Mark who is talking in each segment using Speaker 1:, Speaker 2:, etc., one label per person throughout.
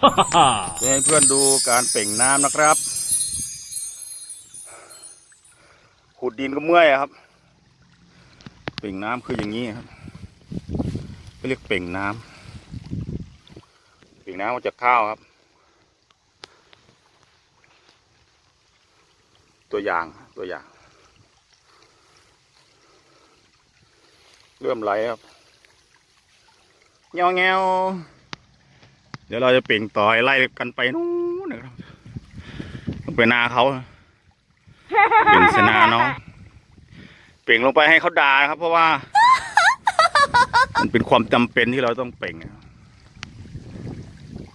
Speaker 1: ให้เพื่อนดูการเป่งน้ำนะครับ ขุดดินก็เมื่อยครับ เป่งน้ำคืออย่างนี้ครับเรียกเป่งน้ำเป่งน้ำมาจากข้าวครับ ตัวอย่างตัวอย่าง เริ่มไหลครับเงี้ยวเงี้ยว เดี๋ยวเราจะเปล่งต่อยไล่กันไปนู้นนะครับลงไปนาเขาเปล่งเสนาน้องเปล่งลงไปให้เขาด่าครับ เพราะว่า มันเป็นความจำเป็นที่เราต้องเปล่งอะ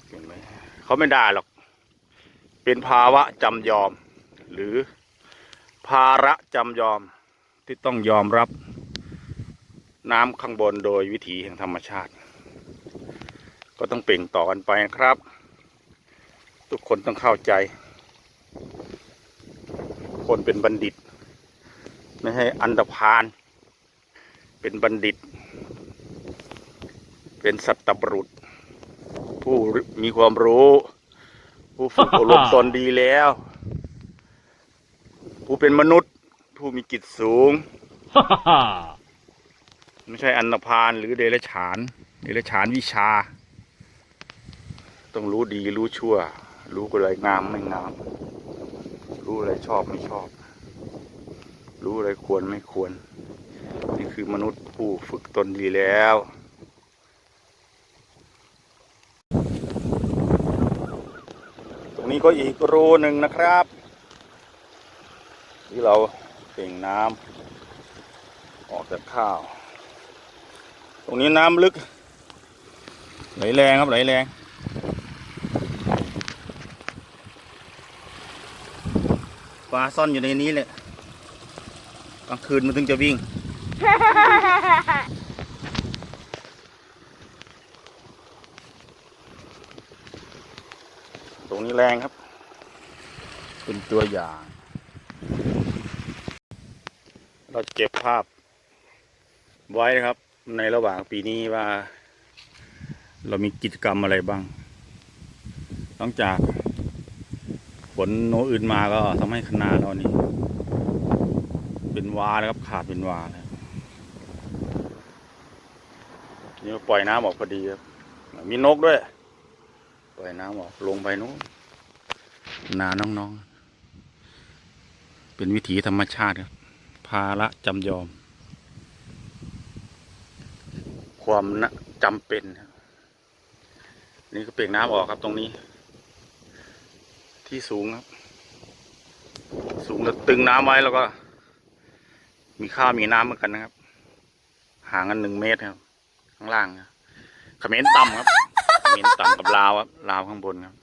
Speaker 1: เปล่งไปเขาไม่ด่าหรอก เป็นภาวะจำยอม หรือภาระจำยอมที่ต้องยอมรับน้ำข้างบนโดยวิถีแห่งธรรมชาติ ก็ต้องเปล่งต่อกันไปนะครับ ทุกคนต้องเข้าใจ คนเป็นบัณฑิต ไม่ให้อันดพาน เป็นบัณฑิต เป็นสัตตบรุษ ผู้มีความรู้ ผู้ฝึกอบรมตนดีแล้ว ผู้เป็นมนุษย์ ผู้มีจิตสูงไม่ใช่อันธพาลหรือเดรัจฉาน เดรัจฉานวิชา ต้องรู้ดีรู้ชั่ว รู้อะไรงามไม่งาม รู้อะไรชอบไม่ชอบ รู้อะไรควรไม่ควร นี่คือมนุษย์ผู้ฝึกตนดีแล้วตรงนี้ก็อีกรูหนึ่งนะครับ ที่เราเป่งน้ำออกจากข้าว ตรงนี้น้ำลึกไหลแรงครับไหลแรง ลาซ่อนอยู่ในนี้แหละกลางคืนมันถึงจะวิ่ง ตรงนี้แรงครับ เป็นตัวอย่าง เราเก็บภาพ ไว้นะครับ ในระหว่างปีนี้ว่า เรามีกิจกรรมอะไรบ้างนอกจาก ฝนโนอื่นมาก็ทำให้คณะเรานี่ เป็นวานะครับขาดเป็นวาเลยนี่ปล่อยน้ำออกพอดีครับมีนกด้วย ปล่อยน้ำออกลงไปนู้นนาน้องๆ เป็นวิถีธรรมชาติครับ ภาระจำยอม ความนะจำเป็น นี่ก็เปล่งน้ำออกครับตรงนี้ ที่สูงครับสูงแล้วตึงน้ำไว้แล้วก็ มีข้าวมีน้ำเหมือนกันนะครับ ห่างกันหนึ่งเมตรครับ ข้างล่างนะเขมรต่ำครับเขมรต่ำกับลาวครับลาวข้างบนครับ